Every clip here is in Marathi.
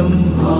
奔跑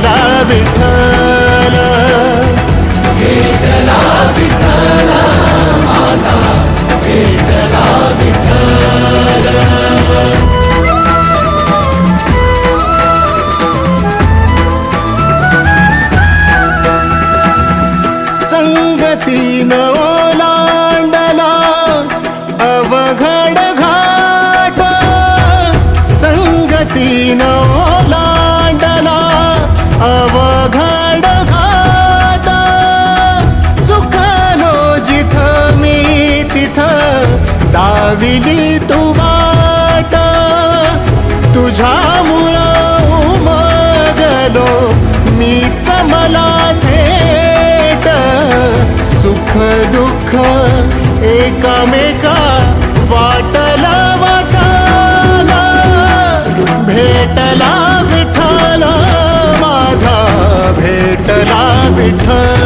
भेटला विठ्ठल दिली तू वाट. तुझ्यामुळं उमगलो मीच मला थेट. सुख दुःख एकामेका वाटला वाटाला. भेटला विठ्ठल माझा भेटला विठ्ठल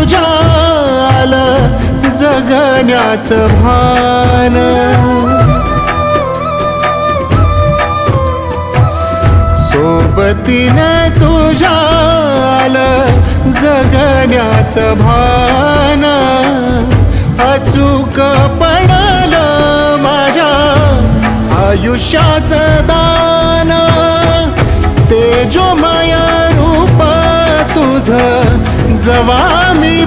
तुझ्या आलं जगण्याचं भान. सोबतीनं तुझ्या आलं जगण्याचं भान. अचूक पडलं माझ्या आयुष्याचं दान. तेजोमय रूप तुझं जवा मी